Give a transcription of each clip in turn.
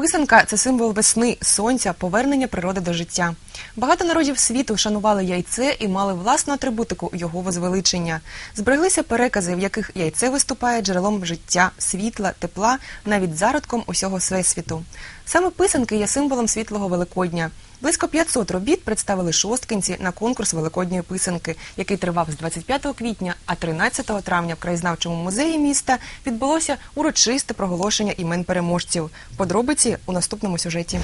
Писанка це символ весни, сонця, повернення природи до життя. Багато народів світу шанували яйце і мали власну атрибутику його возвеличення. Збереглися перекази, в яких яйце виступає джерелом життя, світла, тепла, навіть зародком усього всесвіту. Саме писанки є символом світлого Великодня. Близько 500 робіт представили шосткинці на конкурс Великодньої писанки, який тривав з 25 квітня, а 13 травня в краєзнавчому музеї міста відбулося урочисте проголошення імен переможців. Подробиці у наступному сюжеті.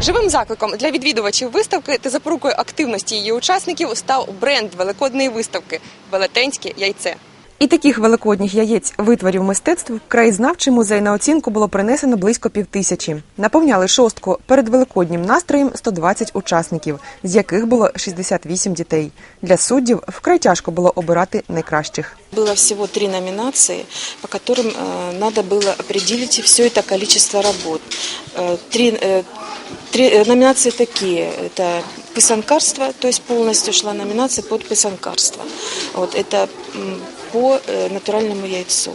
Живим закликом для відвідувачів виставки та запорукою активності її учасників став бренд великодної виставки Велетенське яйце. І таких великодніх яєць витворів мистецтв в краєзнавчий музей на оцінку було принесено близько півтисячі. Наповняли шостку перед великоднім настроєм 120 учасників, з яких було 68 дітей. Для суддів вкрай тяжко було обирати найкращих. Было всего три номинации, по которым э, надо было определить все это количество работ. Э, три, э, три э, номинации такие. Это писанкарство, то есть полностью шла номинация под писанкарство. Вот, это м, по э, натуральному яйцу.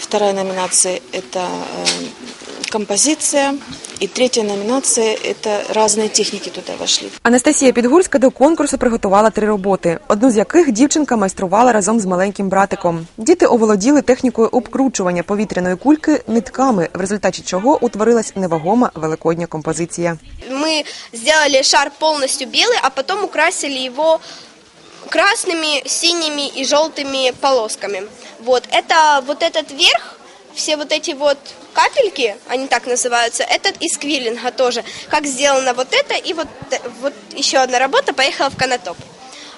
Вторая номинация – это э, композиция. И третья номинация – это разные техники туда вошли. Анастасія Підгурська до конкурсу приготувала три роботи, одну з яких дівчинка майструвала разом з маленьким братиком. Діти оволоділи технікою обкручування повітряної кульки нитками, в результаті чого утворилась невагома великодня композиція. Мы сделали шар полностью белый, а потом украсили его красными, синими и желтыми полосками. Вот это вот этот верх, все вот эти вот капельки, они так называются, этот из квиллинга тоже. Как сделано вот это и вот э, вот еще одна работа поехала в Канатоп.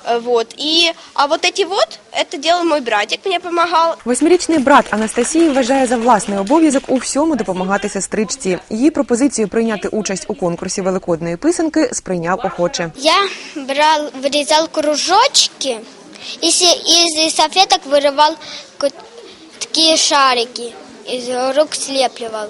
Э, Вот. И, а вот эти вот, это делал мой братик, мне помогал. Восьмирічний брат Анастасії вважає за власний обов'язок у всьому допомагати сестричці. Її пропозицію прийняти участь у конкурсі великодної писанки сприйняв охоче. Я брал, вырезал кружочки и се- из эстафеток вырывал ко- такие шарики, из рук слепливал.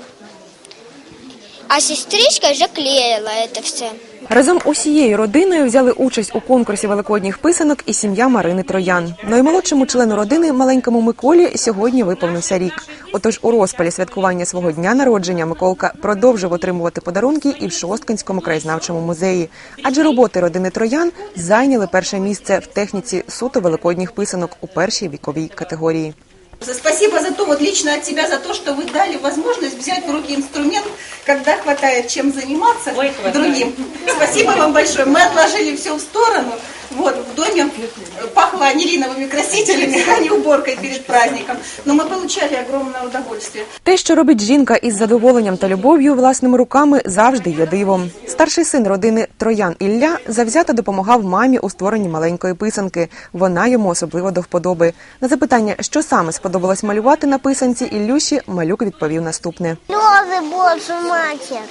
А сестричка уже клеила это все. Разом усією родиною взяли участь у конкурсі великодніх писанок і сім'я Марини Троян. Наймолодшому члену родини, маленькому Миколі, сьогодні виповнився рік. Отож, у розпалі святкування свого дня народження Миколка продовжив отримувати подарунки і в Шосткинському краєзнавчому музеї. Адже роботи родини Троян зайняли перше місце в техніці суто великодніх писанок у першій віковій категорії. Спасибо за то, вот лично от тебя, за то, что вы дали возможность взять в руки инструмент, когда хватает чем заниматься другим. Спасибо вам большое. Мы отложили все в сторону. Вот, в доме пахло анилиновыми красителями, а не уборкой перед праздником. Но мы получали огромное удовольствие. Те, що робить жінка із задоволенням та любов'ю власними руками, завжди є дивом. Старший син родини Троян Ілля завзято допомагав мамі у створенні маленької писанки. Вона йому особливо до вподоби. На запитання, що саме сподобалось малювати на писанці Іллюші, малюк відповів наступне. Слезы Божью Матерь.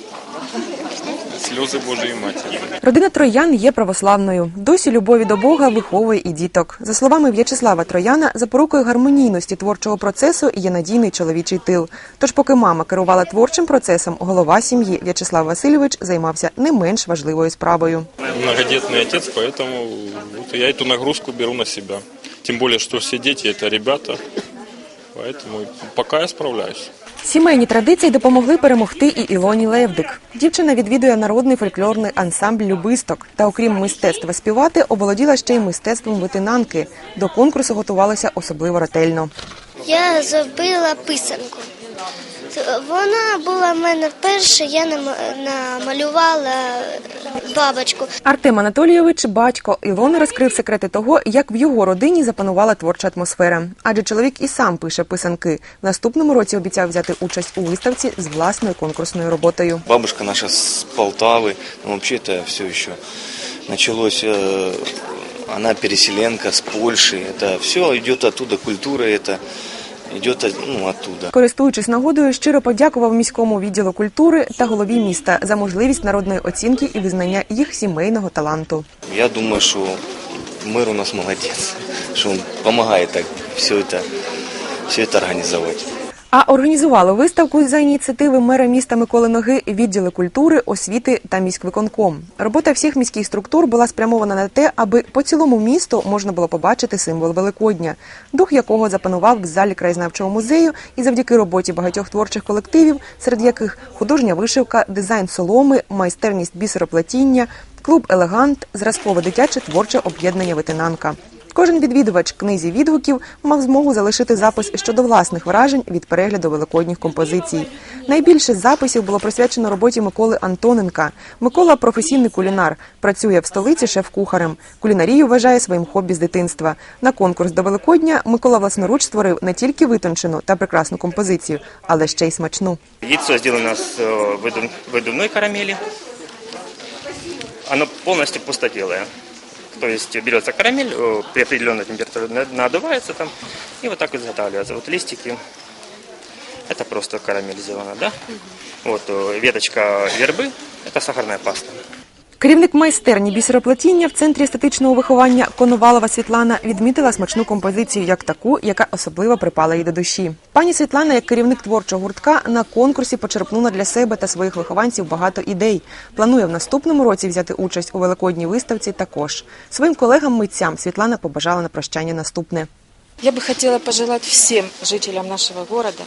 Сльози Божої Матері. Родина Троян є православною. Досі любові до Бога виховує і діток. За словами В'ячеслава Трояна, запорукою гармонійності творчого процесу є надійний чоловічий тил. Тож, поки мама керувала творчим процесом, голова сім'ї В'ячеслав Васильович займався не менш важливою справою. Многодетный отец, поэтому вот я эту нагрузку беру на себя. Тем более, что все дети это ребята. Поэтому пока я справляюсь. Сімейні традиції допомогли перемогти і Ілоні Левдик. Дівчина відвідує народний фольклорний ансамбль Любисток та, окрім мистецтва співати, оволоділа ще й мистецтвом витинанки. До конкурсу готувалася особливо ретельно. Я зробила писанку. Вона була в мене перша, я нам- намалювала бабочку. Артем Анатолійович, батько Ілони, розкрив секрети того, як в його родині запанувала творча атмосфера. Адже чоловік і сам пише писанки. В наступному році обіцяв взяти участь у виставці з власною конкурсною роботою. Бабушка наша с Полтавы, ну, вообще это все еще началось, э, она переселенка с Польши, это все идет оттуда, культура это идет ну, оттуда. Користуючись нагодою, щиро подякував міському відділу культури та голові міста за можливість народної оцінки і визнання їх сімейного таланту. Я думаю, что мэр у нас молодец, что он помогает так все это, все это организовать. А організували виставку за ініціативи мера міста Миколи Ноги відділи культури, освіти та міськвиконком. Робота всіх міських структур була спрямована на те, аби по цілому місту можна було побачити символ Великодня, дух якого запанував в залі краєзнавчого музею, і завдяки роботі багатьох творчих колективів, серед яких художня вишивка, дизайн соломи, майстерність бісероплетіння, клуб Елегант, зразкове дитяче творче об'єднання Витинанка. Кожен відвідувач книзі відгуків мав змогу залишити запис щодо власних вражень від перегляду великодніх композицій. Найбільше записів було присвячено роботі Миколи Антоненка. Микола професійний кулінар, працює в столиці шеф-кухарем. Кулінарію вважає своїм хобі з дитинства. На конкурс до Великодня Микола власноруч створив не тільки витончену та прекрасну композицію, але ще й смачну. Яйцо сделано с э, выдум- выдувной карамели. Оно полностью пустотелое. То есть берется карамель, э, при определенной температуре на- надувается там, и вот так изготавливается. Вот листики, это просто карамель сделана, да? Вот э, веточка вербы, это сахарная паста. Керівник майстерні бісероплетіння в центрі естетичного виховання Коновалова Світлана відмітила смачну композицію як таку, яка особливо припала їй до душі. Пані Світлана, як керівник творчого гуртка, на конкурсі почерпнула для себе та своїх вихованців багато ідей. Планує в наступному році взяти участь у великодній виставці. Також своїм колегам-митцям Світлана побажала на прощання наступне. Я бы хотела пожелать всем жителям нашего города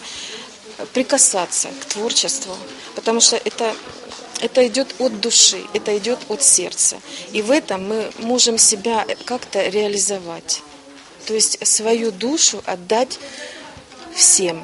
прикасаться к творчеству, потому что это, это идет от души, это идет от сердца. И в этом мы можем себя как-то реализовать. То есть свою душу отдать всем.